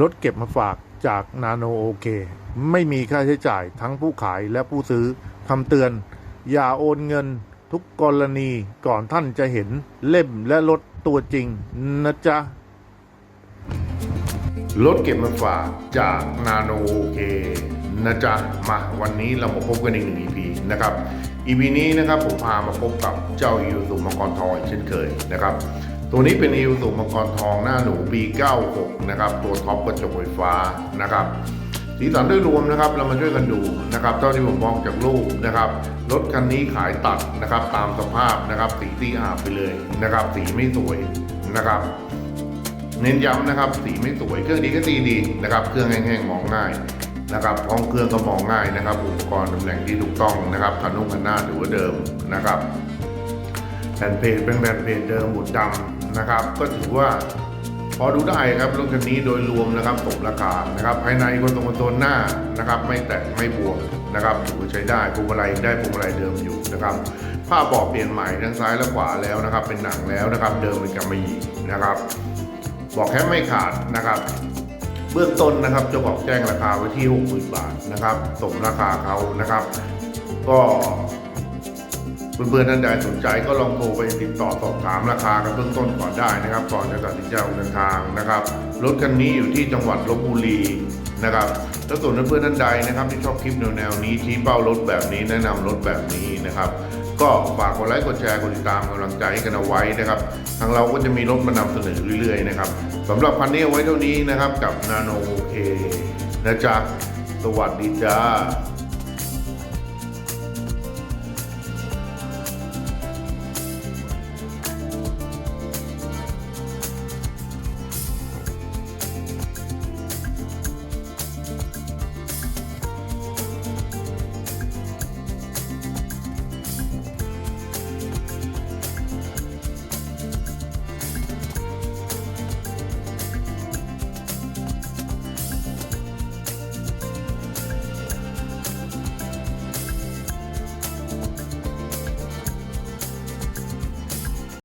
รถเก็บมาฝากจากนาโนโอเค ไม่มีค่าใช้จ่ายทั้งผู้ขายและผู้ซื้อคำเตือน อย่าโอนเงินทุกกรณีก่อนท่านจะเห็นเล่มและรถตัวจริงนะจ๊ะ รถเก็บมาฝากจากนาโนโอเคนะจ๊ะ มาวันนี้เรามาพบกันอีกหนึ่ง EP นะครับ EP นี้นะครับผมพามาพบกับเจ้าอิวสุมังกรทองเช่นเคยนะครับ ตัวนี้เป็นอิวสุมังกรทองหน้าหนูปี 96 นะครับ ตัวท็อปกระจกไฟฟ้านะครับสีสันโดยรวมนะครับ เรามาช่วยกันดูนะครับเท่าที่ผมมองจากรูปนะครับรถคันนี้ขายตัดนะครับ ตามสภาพนะครับสีที่อาบไปเลยนะครับ สีไม่สวยนะครับ เน้นย้ำนะครับสีไม่สวยเครื่องดีก็สีดีนะครับ เครื่องแห้งๆมองง่ายนะครับห้องเครื่องก็มองง่ายนะครับ อุปกรณ์ตำแหน่งที่ถูกต้องนะครับคันนุ่งคันหน้าถือว่าเดิมนะครับ แผ่นเพจเป็นแผ่นเพจเดิมหมุดดำนะครับ ก็ถือว่าพอดูได้ครับรถคันนี้โดยรวมนะครับสมราคานะครับ ภายในคนโซลคนโซลหน้านะครับ ไม่แตกไม่บวมนะครับถือว่ใช้ได้พวงมาลัยได้พวงมาลัยเดิมอยู่นะครับผ้าบาะเปลี่ยนใหม่ทั้งซ้ายและขวาแล้วนะครับ เป็นหนังแล้วนะครับ เดิมเป็นกำมะหยี่นะครับ บอกแค่ไม่ขาดนะครับเบื้องต้นนะครับจะบอกแจ้งราคาไว้ที่ 60,000 บาทนะครับ สมราคาเขานะครับ ก็ เพื่อนๆท่านใดสนใจก็ลองโทรไปติดต่อสอบถามราคากันเบื้องต้นก่อนได้นะครับ ก่อนจะตัดสินใจออกเดินทางนะครับ รถคันนี้อยู่ที่จังหวัดลบบุรีนะครับแล้วส่วนเพื่อนๆท่านใดนะครับ ที่ชอบคลิปแนวๆนี้ชี้เป้ารถแบบนี้แนะนำรถแบบนี้นะครับ ก็ฝากกดไลค์กดแชร์กดติดตามกำลังใจให้กันเอาไว้นะครับ ทางเราก็จะมีรถมานำเสนอเรื่อยๆนะครับสำหรับพันนี้เอาไว้เท่านี้นะครับกับนาโนโอเคนะจ๊ะสวัสดีจ้า